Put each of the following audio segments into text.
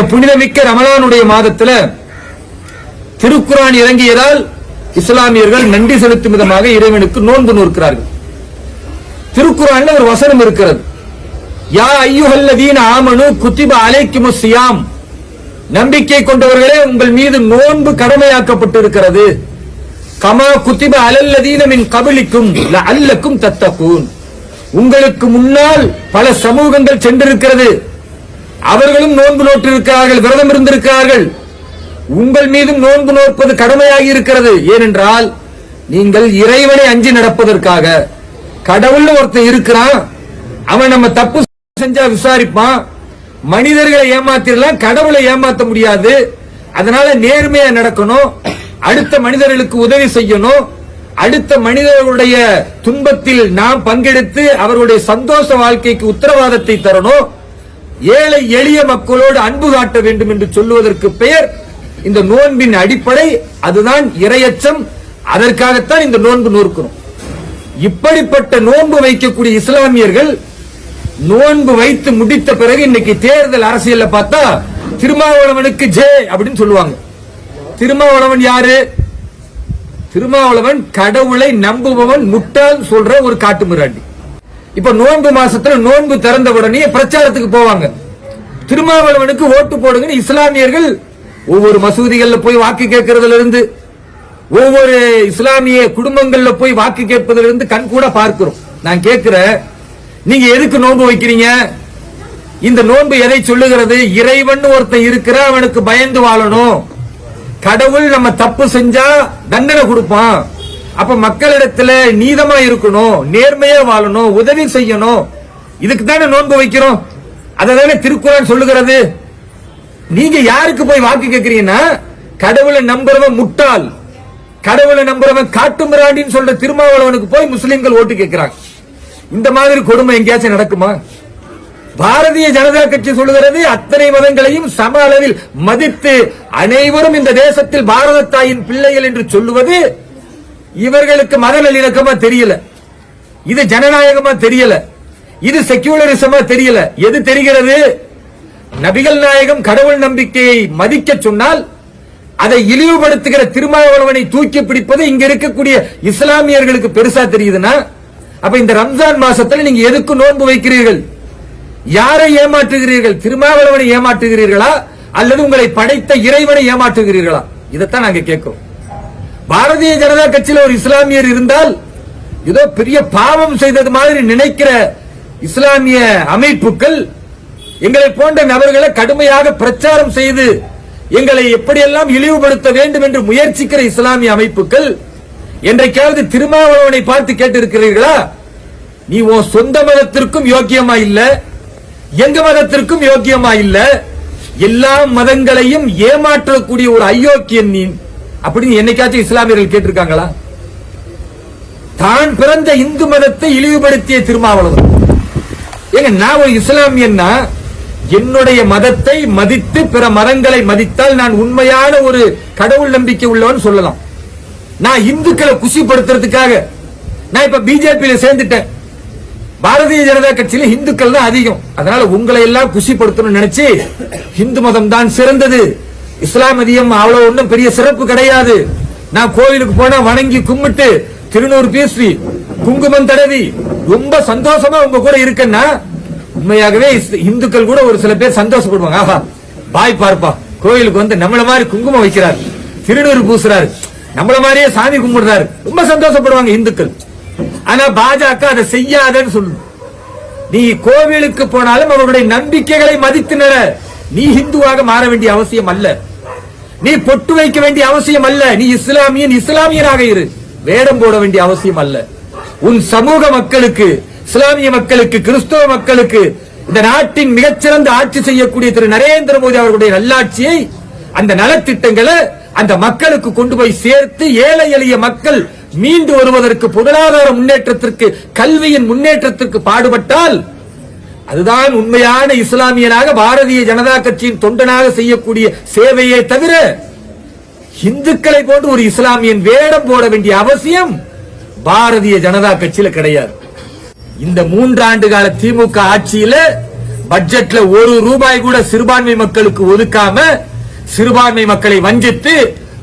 இந்த புனிதமிக்க ரமலானுடைய மாதத்துல திருக்குரான் இறங்கியதால் இஸ்லாமியர்கள் நன்றி செலுத்தும் விதமாக இறைவனுக்கு நோன்பு நோக்கிறார்கள் திருக்குறான்ல ஒரு வசனம் இருக்கிறது. யா ஐயுஹல்லதீன ஆமனு குத்திப அலைக்குமு சியாம். நம்பிக்கை கொண்டவர்களே உங்கள் மீது நோன்பு கடமையாக்கப்பட்டிருக்கிறது. கமா குத்திப அலல்லதீன மின் கபலிக்கும் அல்லக்கும் தத்தகூன். உங்களுக்கு முன்னால் பல சமூகங்கள் சென்றிருக்கிறது. அவர்களும் நோன்பு நோட்டிருக்கிறார்கள் விரதம் இருந்திருக்கிறார்கள். உங்கள் மீதும் நோன்பு நோற்பது கடமையாகி இருக்கிறது. ஏனென்றால் நீங்கள் இறைவனை அஞ்சி நடப்பதற்காக கடவுள்னு ஒருத்தன் இருக்கிறான். அவன் நம்ம தப்பு செஞ்சா விசாரிப்பான். மனிதர்களை ஏமாத்திடலாம் கடவுளை ஏமாத்த முடியாது. அதனால நேர்மையா நடக்கணும். அடுத்த மனிதர்களுக்கு உதவி செய்யணும். அடுத்த மனிதர்களுடைய துன்பத்தில் நாம் பங்கெடுத்து அவருடைய சந்தோஷ வாழ்க்கைக்கு உத்தரவாதத்தை தரணும். ஏழை எளிய மக்களோடு அன்பு காட்ட வேண்டும் என்று சொல்லுவதற்கு பெயர் இந்த நோன்பின் அடிப்படை அதுதான் இரையச்சம். அதற்காகத்தான் இந்த நோன்பு நோக்கிறோம் இப்படிப்பட்ட நோன்பு வைக்கக்கூடிய இஸ்லாமியர்கள் நோன்பு வைத்து முடித்த பிறகு இன்னைக்கு தேர்தல் அரசியல் பார்த்தா திருமாவளவனுக்கு ஜே அப்படின்னு சொல்லுவாங்க. திருமாவளவன் யாரு? திருமாவளவன் கடவுளை நம்புபவன் முட்டாள் சொல்ற ஒரு காட்டு மிராண்டி. இப்ப நோன்பு மாசத்துல நோன்பு திறந்த உடனே பிரச்சாரத்துக்கு போவாங்க. திருமாவளவனுக்கு ஓட்டு போடுங்கன்னு இஸ்லாமியர்கள் ஒவ்வொரு மசூதிகள்ல போய் வாக்கு கேட்கறதுல இருந்து ஒவ்வொரு இஸ்லாமிய குடும்பங்கள்ல போய் வாக்கு கேட்பதுல இருந்து கண் கூட பார்க்கிறோம். நான் கேட்கிறேன் நீங்க எதுக்கு நோன்பு வைக்கிறீங்க? இந்த நோன்பு எதை சொல்லுகிறது? இறைவன் ஒருத்தன் இருக்கிற அவனுக்கு பயந்து வாழணும். கடவுள் நம்ம தப்பு செஞ்சா தண்டனை கொடுப்பான். அப்ப மக்களிடத்துல நீதமா இருக்கணும் நேர்மையா வாழணும் உதவி செய்யணும். இதுக்கு தானே நோன்பு வைக்கிறோம்? அதை தானே திருக்குறள் சொல்லுகிறது? நீங்க யாருக்கு போய் வாக்கு கேட்கிறீங்கன்னா கடவுளை நம்புறவன் முட்டாள். கடவுளை நம்புறவன் காட்டு மிராண்டின்னு சொல்ற திருமாவளவனுக்கு போய் முஸ்லிம்கள் ஓட்டு கேட்கிறாங்க. இந்த மாதிரி கொடுமை எங்கேயாச்சும் நடக்குமா? பாரதிய ஜனதா கட்சி சொல்லுகிறது அத்தனை மதங்களையும் சம அளவில் மதித்து அனைவரும் இந்த தேசத்தில் பாரத தாயின் பிள்ளைகள் என்று சொல்லுவது இவர்களுக்கு மத நல்லிணக்கமா தெரியல. இது ஜனநாயகமா தெரியல. இது செக்யூலரிசமா தெரியல. எது தெரிகிறது? நபிகள் நாயகம் கடவுள் நம்பிக்கையை மதிக்க சொன்னால் அதை இழிவுபடுத்துகிற திருமாவளவனை தூக்கி பிடிப்பது இங்க இருக்கக்கூடிய இஸ்லாமியர்களுக்கு பெருசா தெரியுதுன்னா அப்ப இந்த ரம்ஜான் மாசத்துல நீங்க எதுக்கு நோன்பு வைக்கிறீர்கள்? யாரை ஏமாற்றுகிறீர்கள்? திருமாவளவனை ஏமாற்றுகிறீர்களா? அல்லது உங்களை படைத்த இறைவனை ஏமாற்றுகிறீர்களா? இதைத்தான் நாங்க கேட்கிறோம். பாரதிய ஜனதா கட்சியில் ஒரு இஸ்லாமியர் இருந்தால் ஏதோ பெரிய பாவம் செய்தது மாதிரி நினைக்கிற இஸ்லாமிய அமைப்புகள் எங்களை போன்ற நபர்களை கடுமையாக பிரச்சாரம் செய்து எங்களை எப்படியெல்லாம் இழிவுபடுத்த வேண்டும் என்று முயற்சிக்கிற இஸ்லாமிய அமைப்புகள் என்றைக்காவது திருமாவளவனை பார்த்து கேட்டிருக்கிறீர்களா? நீ உன் சொந்த மதத்திற்கும் யோக்கியமா இல்ல எங்க மதத்திற்கும் யோக்கியமா இல்ல எல்லா மதங்களையும் ஏமாற்றக்கூடிய ஒரு அயோக்கியன் நீ அப்படின்னு என்னைக்காச்சும் இஸ்லாமியர்கள் கேட்டிருக்காங்களா? தான் பிறந்த இந்து மதத்தை இழிவுபடுத்திய திருமாவளவன். ஏங்க நான் ஒரு இஸ்லாமியன்னா என்னுடைய மதத்தை மதித்து பிற மதங்களை மதித்தால் நான் உண்மையான ஒரு கடவுள் நம்பிக்கை உள்ளவன் சொல்லலாம். நான் இந்துக்களை குசிப்படுத்துறதுக்காக நான் இப்ப பிஜேபியில சேர்ந்துட்டேன். பாரதிய ஜனதா கட்சியில இந்துக்கள் தான் அதிகம். அதனால உங்களை எல்லாம் குசிப்படுத்தணும்னு நினைச்சு இந்து மதம் தான் சிறந்தது. இஸ்லாம் மதியம் அவ்வளவு ஒன்றும் பெரிய சிறப்பு கிடையாது. நான் கோயிலுக்கு போனா வணங்கி கும்பிட்டு திருநூறு பேசி குங்குமம் தடவி ரொம்ப சந்தோஷமா உங்க கூட இருக்கேன்னா உண்மையாகவே இஸ்- இந்துக்கள் கூட ஒரு சில பேர் சந்தோஷப்படுவாங்க. ஆஹா பாய் பார்ப்பா கோயிலுக்கு வந்து நம்மள மாதிரி குங்குமம் வைக்கிறார் திருநூறு பூசுறாரு நம்மள மாதிரியே சாமி கும்பிடுறாரு ரொம்ப சந்தோஷப்படுவாங்க இந்துக்கள். ஆனா பாஜக அதை செய்யாதன்னு சொல்லு. நீ கோவிலுக்கு போனாலும் அவருடைய நம்பிக்கைகளை மதித்து நீ இந்துவாக மாற வேண்டிய அவசியம் அல்ல. நீ பொட்டு வைக்க வேண்டிய அவசியம் அல்ல. நீ இஸ்லாமியன் இஸ்லாமியனாக இரு. வேடம் போட வேண்டிய அவசியம் அல்ல. உன் சமூக மக்களுக்கு இஸ்லாமிய மக்களுக்கு கிறிஸ்தவ மக்களுக்கு இந்த நாட்டின் மிகச்சிறந்த ஆட்சி செய்யக்கூடிய திரு நரேந்திர மோடி அவர்களுடைய நல்லாட்சியை அந்த நலத்திட்டங்களை அந்த மக்களுக்கு கொண்டு போய் சேர்த்து ஏழை எளிய மக்கள் மீண்டு வருவதற்கு பொருளாதார முன்னேற்றத்திற்கு கல்வியின் முன்னேற்றத்திற்கு பாடுபட்டால் அதுதான் உண்மையான இஸ்லாமியனாக பாரதிய ஜனதா கட்சியின் தொண்டனாக செய்யக்கூடிய சேவையே தவிர இந்துக்களை போன்று ஒரு இஸ்லாமியன் வேடம் போட வேண்டிய அவசியம் பாரதிய ஜனதா கட்சியில கிடையாது. இந்த மூன்றாண்டு கால திமுக ஆட்சியில பட்ஜெட்ல ஒரு ரூபாய் கூட சிறுபான்மை மக்களுக்கு ஒதுக்காம சிறுபான்மை மக்களை வஞ்சித்து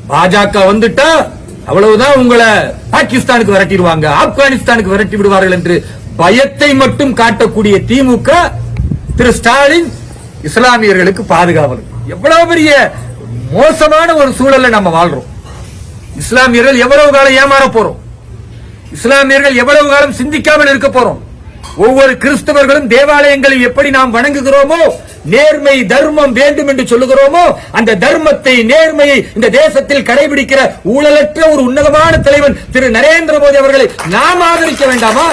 பாஜக வந்துட்டா அவ்வளவுதான் உங்களை பாகிஸ்தானுக்கு விரட்டிடுவாங்க ஆப்கானிஸ்தானுக்கு விரட்டி விடுவார்கள் என்று பயத்தை மட்டும் காட்டக்கூடிய திமுக திரு ஸ்டாலின் இஸ்லாமியர்களுக்கு பாதுகாவல் எவ்வளவு பெரிய மோசமான ஒரு சூழல்ல நம்ம வாழ்றோம். இஸ்லாமியர்கள் எவ்வளவு காலம் ஏமாற போறோம். இஸ்லாமியர்கள் எவ்வளவு காலம் சிந்திக்காமல் இருக்க போறோம். ஒவ்வொரு கிறிஸ்தவர்களும் தேவாலயங்களில் எப்படி நாம் வணங்குகிறோமோ நேர்மை தர்மம் வேண்டும் என்று சொல்லுகிறோமோ அந்த தர்மத்தை நேர்மையை இந்த தேசத்தில் கடைபிடிக்கிற ஊழலற்ற ஒரு உன்னதமான தலைவன் திரு நரேந்திர மோடி அவர்களை நாம் ஆதரிக்க வேண்டாமா?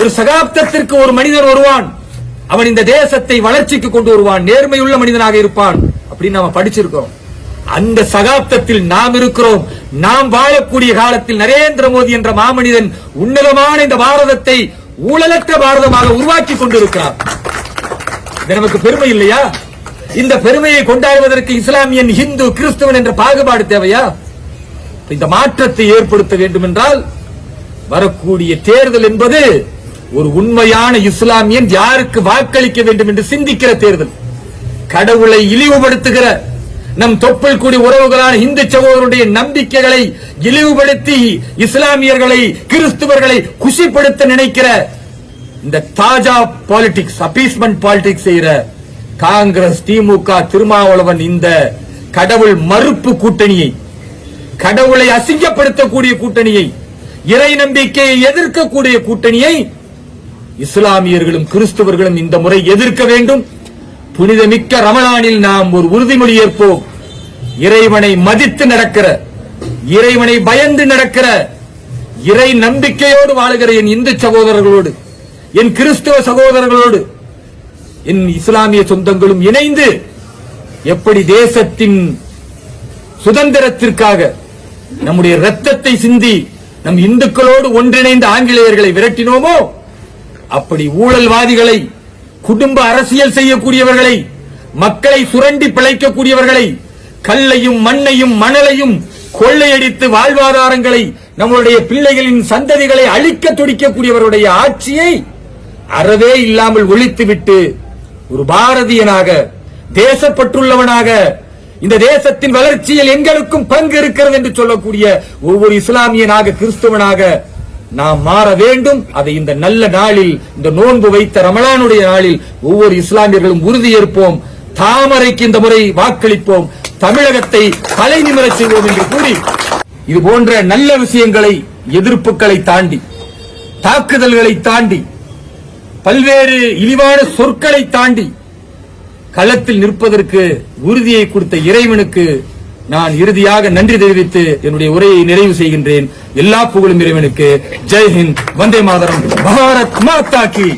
ஒரு சகாப்தத்திற்கு ஒரு மனிதர் வருவான். அவன் இந்த தேசத்தை வளர்ச்சிக்கு கொண்டு வருவான். நேர்மையுள்ள மனிதனாக இருப்பான். அப்படின்னு நாம படிச்சிருக்கோம் அந்த சகாப்தத்தில் நாம் இருக்கிறோம். நாம் வாழக்கூடிய காலத்தில் நரேந்திர மோடி என்ற மாமனிதன் உன்னதமான இந்த பாரதத்தை ஊழலற்ற பாரதமாக உருவாக்கி கொண்டிருக்கிறார். இது நமக்கு பெருமை இல்லையா? இந்த பெருமையை கொண்டாடுவதற்கு இஸ்லாமியன் இந்து கிறிஸ்துவன் என்ற பாகுபாடு தேவையா? இந்த மாற்றத்தை ஏற்படுத்த வேண்டும் என்றால் வரக்கூடிய தேர்தல் என்பது ஒரு உண்மையான இஸ்லாமியன் யாருக்கு வாக்களிக்க வேண்டும் என்று சிந்திக்கிற தேர்தல்? கடவுளை இழிவுபடுத்துகிற நம் தொப்புள் கூடி உறவுகளான இந்து சகோதரருடைய நம்பிக்கைகளை இழிவுபடுத்தி இஸ்லாமியர்களை கிறிஸ்துவர்களை குஷிப்படுத்த நினைக்கிற இந்த தாஜா பாலிடிக்ஸ் அப்பீஸ்மெண்ட் பாலிடிக்ஸ் செய்யற காங்கிரஸ் திமுக திருமாவளவன் இந்த கடவுள் மறுப்பு கூட்டணியை கடவுளை அசிங்கப்படுத்தக்கூடிய கூட்டணியை இறை நம்பிக்கையை எதிர்க்கக்கூடிய கூட்டணியை இஸ்லாமியர்களும் கிறிஸ்துவர்களும் இந்த முறை எதிர்க்க வேண்டும். புனிதமிக்க ரமலானில் நாம் ஒரு உறுதிமொழி ஏற்போம். இறைவனை மதித்து நடக்கிற இறைவனை பயந்து நடக்கிற இறை நம்பிக்கையோடு வாழுகிற என் இந்து சகோதரர்களோடு என் கிறிஸ்துவ சகோதரர்களோடு என் இஸ்லாமிய சொந்தங்களும் இணைந்து எப்படி தேசத்தின் சுதந்திரத்திற்காக நம்முடைய ரத்தத்தை சிந்தி நம் இந்துக்களோடு ஒன்றிணைந்த ஆங்கிலேயர்களை விரட்டினோமோ அப்படி ஊழல்வாதிகளை குடும்ப அரசியல் செய்யக்கூடியவர்களை மக்களை சுரண்டி பிழைக்கக்கூடியவர்களை கல்லையும் மண்ணையும் மணலையும் கொள்ளையடித்து வாழ்வாதாரங்களை நம்மளுடைய பிள்ளைகளின் சந்ததிகளை அழிக்க துடிக்கக்கூடியவருடைய ஆட்சியை அறவே இல்லாமல் ஒழித்துவிட்டு ஒரு பாரதியனாக தேசப்பற்றுள்ளவனாக இந்த தேசத்தின் வளர்ச்சியில் எங்களுக்கும் பங்கு இருக்கிறது என்று சொல்லக்கூடிய ஒவ்வொரு இஸ்லாமியனாக கிறிஸ்தவனாக நாம் மாற வேண்டும். அதை இந்த நல்ல நாளில் இந்த நோன்பு வைத்த ரமலானுடைய நாளில் ஒவ்வொரு இஸ்லாமியர்களும் உறுதியேற்போம். தாமரைக்கு இந்த முறை வாக்களிப்போம். தமிழகத்தை தலை நிமிரச் செய்வோம் என்று கூறி இது போன்ற நல்ல விஷயங்களை எதிர்ப்புகளை தாண்டி தாக்குதல்களை தாண்டி பல்வேறு இழிவான சொற்களை தாண்டி களத்தில் நிற்பதற்கு உறுதியை கொடுத்த இறைவனுக்கு நான் இறுதியாக நன்றி தெரிவித்து என்னுடைய உரையை நிறைவு செய்கின்றேன். எல்லா புகழும் இறைவனுக்கு. ஜெய் ஹிந்த். வந்தே மாதரம். பாரத் மாதா கி.